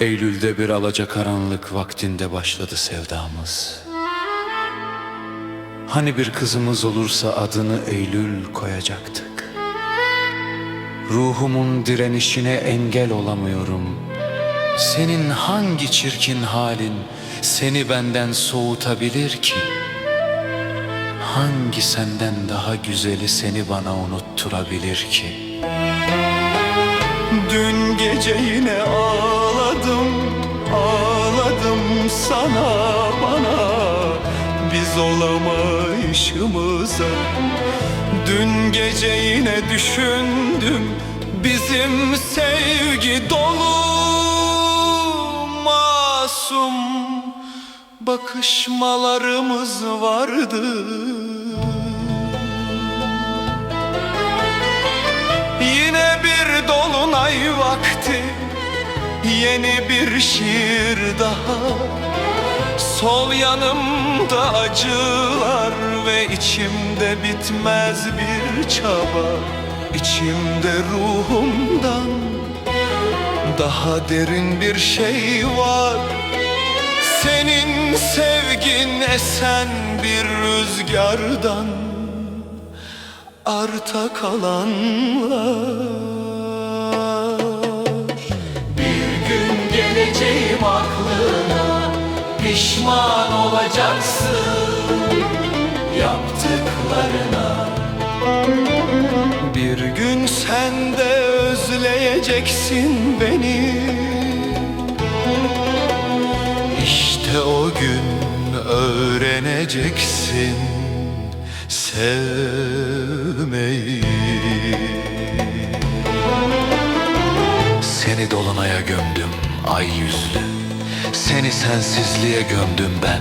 Eylül'de bir alacakaranlık vaktinde başladı sevdamız. Hani bir kızımız olursa adını Eylül koyacaktık. Ruhumun direnişine engel olamıyorum. Senin hangi çirkin halin seni benden soğutabilir ki? Hangi senden daha güzeli seni bana unutturabilir ki? Dün gece yine ağladım, ağladım sana bana. Biz olamayışımıza Dün gece yine düşündüm. Bizim sevgi dolu masum bakışmalarımız vardı. Yine bir dolunay vakti Yeni bir şiir daha. Sol yanımda acılar Ve içimde bitmez bir çaba. İçimde ruhumdan Daha derin bir şey var. Senin sevgin esen bir rüzgardan arta kalanlar geleceğim aklına Pişman olacaksın yaptıklarına. Bir gün sen de özleyeceksin beni. İşte o gün öğreneceksin sevmeyi. Seni dolunaya gömdüm ay yüzlü Seni sensizliğe gömdüm ben.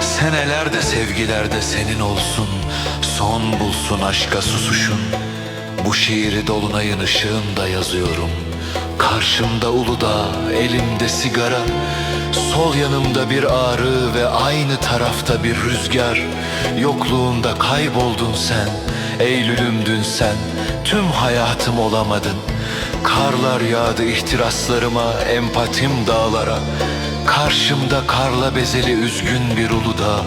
Senelerde sevgilerde senin olsun. Son bulsun aşka susuşun. Bu şiiri dolunayın ışığında yazıyorum. Karşımda Uludağ, elimde sigara. Sol yanımda bir ağrı ve aynı tarafta bir rüzgar. Yokluğunda kayboldun sen Eylülümdün sen. Tüm hayatım olamadın Karlar yağdı ihtiraslarıma Empatim dağlara. Karşımda karla bezeli üzgün bir Uludağ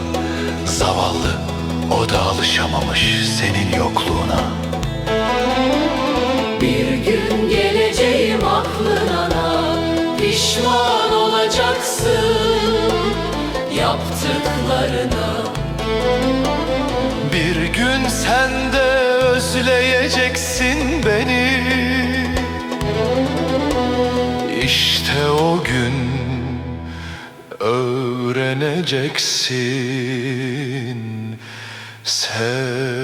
Zavallı o da alışamamış senin yokluğuna. Bir gün geleceğim aklına Pişman olacaksın yaptıklarına. Bir gün sen de özleyeceksin beni İşte o gün öğreneceksin. Sevmeyi